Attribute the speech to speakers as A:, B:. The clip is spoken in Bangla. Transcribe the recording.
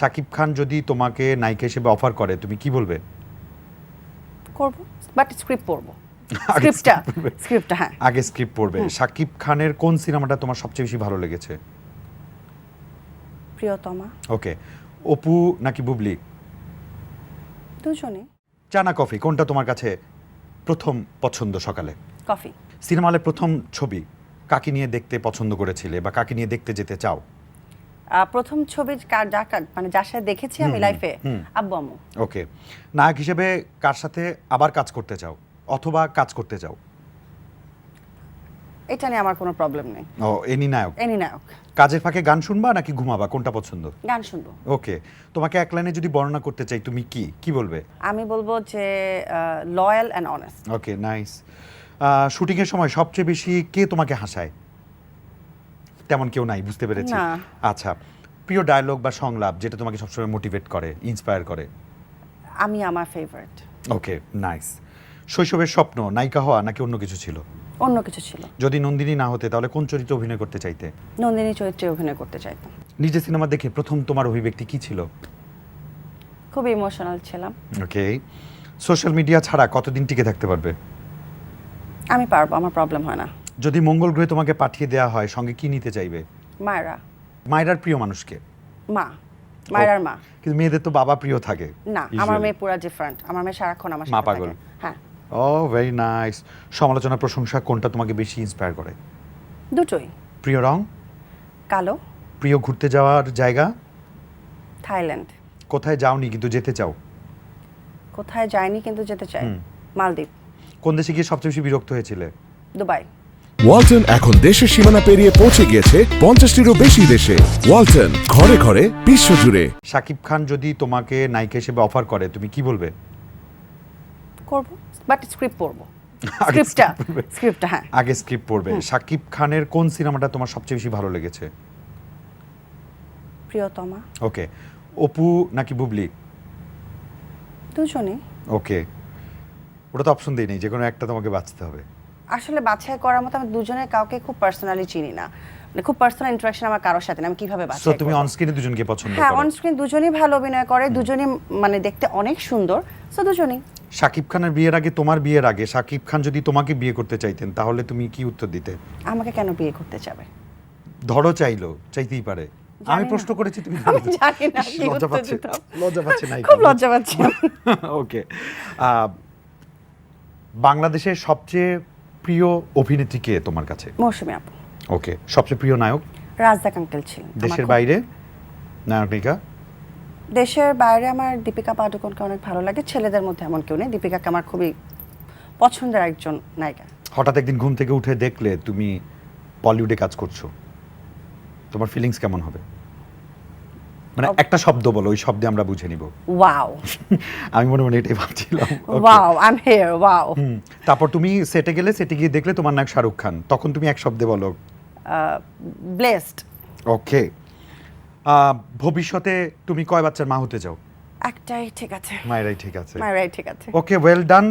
A: শাকিব খান যদি তোমাকে নায়িকা হিসেবে অফার করে তুমি কি বলবে?
B: করব বাট স্ক্রিপ্ট পড়ব। স্ক্রিপ্টটা। স্ক্রিপ্টটা হ্যাঁ।
A: আগে স্ক্রিপ্ট পড়বে। শাকিব খানের কোন সিনেমাটা তোমার সবচেয়ে বেশি ভালো লেগেছে?
B: প্রিয়তমা।
A: ওকে। অপু নাকি বুবলি?
B: দুজনে
A: চা না কফি কোনটা তোমার কাছে প্রথম পছন্দ সকালে?
B: কফি।
A: সিনেমা হলে প্রথম ছবি কাকে নিয়ে দেখতে পছন্দ করেছিলে বা কাকে নিয়ে দেখতে যেতে চাও?
B: প্রথম ছবি কার যা মানে যার সাথে দেখেছি আমি লাইফে আব্বু আম্মু।
A: ওকে। নায়ক হিসেবে কার সাথে আবার কাজ করতে চাও? অথবা কাজ করতে চাও?
B: এটা নিয়ে আমার কোনো প্রবলেম নেই।
A: ও এনি নায়ক?
B: এনি নায়ক।
A: কাজের ফাঁকে গান শুনবা নাকি ঘুমাবা? কোনটা পছন্দ?
B: গান শুনব।
A: ওকে। তোমাকে এক লাইনে যদি বর্ণনা করতে চাই তুমি কি? কি বলবে?
B: আমি বলব যে loyal and honest
A: okay nice শুটিংয়ের সময় সবচেয়ে বেশি কে তোমাকে হাসায়? তেমন কেউ নাই বুঝতে পেরেছি।
B: না।
A: আচ্ছা প্রিয় ডায়লগ বা সংলাপ যেটা তোমাকে সবসময় মোটিভেট করে ইন্সপায়ার করে?
B: আমি আমার ফেভারিট
A: ওকে নাইস শৈশবের স্বপ্ন নায়িকা হওয়া নাকি অন্য কিছু ছিল?
B: অন্য কিছু ছিল।
A: যদি নন্দিনী না হতে তাহলে কোন চরিত্রে অভিনয় করতে চাইতে?
B: নন্দিনী চরিত্রে অভিনয় করতে চাইতাম।
A: নিজে সিনেমা দেখে প্রথম তোমার অভিব্যক্তি কি ছিল?
B: খুব ইমোশনাল ছিলাম।
A: ওকে সোশ্যাল মিডিয়া ছাড়া কতদিন টিকে থাকতে পারবে?
B: আমি পারব আমার প্রবলেম হয় না।
A: যদি মঙ্গল গ্রহে তোমাকে পাঠিয়ে দেওয়া হয় সঙ্গে কি নিতে চাইবে?
B: মায়েরা।
A: মায়েরার প্রিয় মানুষকে?
B: মা। মায়েরার মা।
A: কিন্তু মেয়েদের তো বাবা প্রিয় থাকে।
B: না আমার। মেয়ে পুরো ডিফারেন্ট আমার মেয়ে সারাক্ষণ আমার
A: মা পাগল।
B: হ্যাঁ।
A: ও ভেরি নাইস সমালোচনা প্রশংসা কোনটা তোমাকে বেশি ইন্সপায়ার করে?
B: দুটোই।
A: প্রিয় রং?
B: কালো।
A: প্রিয় ঘুরতে যাওয়ার জায়গা?
B: থাইল্যান্ড।
A: কোথায় যাওনি কিন্তু যেতে চাও?
B: কোথায় যায়নি কিন্তু যেতে চাই মালদ্বীপ।
A: কোন দেশে গিয়ে সবচেয়ে বেশি বিরক্ত হয়েছিলে?
B: দুবাই।
C: ওয়ালটন এখন দেশের সীমানা পেরিয়ে পৌঁছে গিয়েছে পঞ্চাশটিরও বেশি দেশে। ওয়ালটন ঘরে ঘরে বিশ্বজুড়ে।
A: শাকিব খান যদি তোমাকে নায়িকা হিসেবে অফার করে তুমি কি বলবে?
B: করব বাট স্ক্রিপ্ট পড়ব। স্ক্রিপ্টটা স্ক্রিপ্টটা হ্যাঁ।
A: আগে স্ক্রিপ্ট পড়বে। শাকিব খানের কোন সিনেমাটা তোমার সবচেয়ে বেশি ভালো লেগেছে?
B: প্রিয়তমা।
A: ওকে। অপু নাকি বুবলি?
B: দুজনে
A: ওকে। ওটা তো অপশন দিই নেই যে কোনো একটা তোমাকে বাঁচতে হবে।
B: আসলে বাছাই করার মতো আমি দুজনের কাউকে খুব পার্সোনালি চিনি না। মানে খুব পার্সোনাল ইন্টারাকশন আমার কারোর সাথে না আমি কীভাবে
A: সো
B: বাছাই
A: তুমি
B: করব?
A: অন স্ক্রিনে দুজনকে পছন্দ করো
B: হ্যাঁ
A: করো?
B: অন স্ক্রিন দুজনেই ভালো অভিনয় করে দুজনেই মানে দেখতে অনেক সুন্দর সো দুজনেই।
A: শাকিব খানের বিয়ের আগে তোমার বিয়ের আগে শাকিব খান যদি তোমাকে বিয়ে করতে চাইতেন তাহলে তুমি কি উত্তর দিতে?
B: আমাকে কেন বিয়ে করতে যাবে
A: ধরো চাইলো চাইতেই পারে। আমি প্রশ্ন করেছি তুমি
B: জানি না
A: লজ্জা পাচ্ছে। লজ্জা পাচ্ছে নাই
B: খুব লজ্জা পাচ্ছি।
A: ওকে বাংলাদেশের সবচেয়ে প্রিয় অভিনেত্রী কে তোমার কাছে?
B: মৌসুমী আপু।
A: ওকে সবচেয়ে প্রিয় নায়ক?
B: রাজদাক আঙ্কেল ছিলেন
A: দেশের বাইরে? নায়িকা
B: দেশের বাইরে আমার দীপিকা পাডুকোনকে অনেক ভালো লাগে ছেলেদের মধ্যে এমন কেউ নেই। দীপিকাকে আমার খুবই পছন্দের একজন নায়িকা।
A: হঠাৎ একদিন ঘুম থেকে উঠে দেখলে তুমি বলিউডে কাজ করছ। তোমার ফিলিংস কেমন হবে? মানে একটা শব্দ বলো ওই শব্দে আমরা বুঝে নিব।
B: ওয়াও
A: আমি মনে মনে এটাই ভাবছিলাম।
B: Wow I am here wow.
A: তারপর তুমি সেটে গেলে সেটে গিয়ে দেখলে তোমার নাম শাহরুখ খান তখন তুমি এক শব্দে বলো।
B: ব্লেসড
A: ওকে ভবিষ্যতে তুমি কয় বাচ্চার মা হতে চাও?
B: একটাই ঠিক আছে।
A: মায়েরাই ঠিক আছে।
B: মায়েরাই ঠিক আছে।
A: ওকে ওয়েল ডান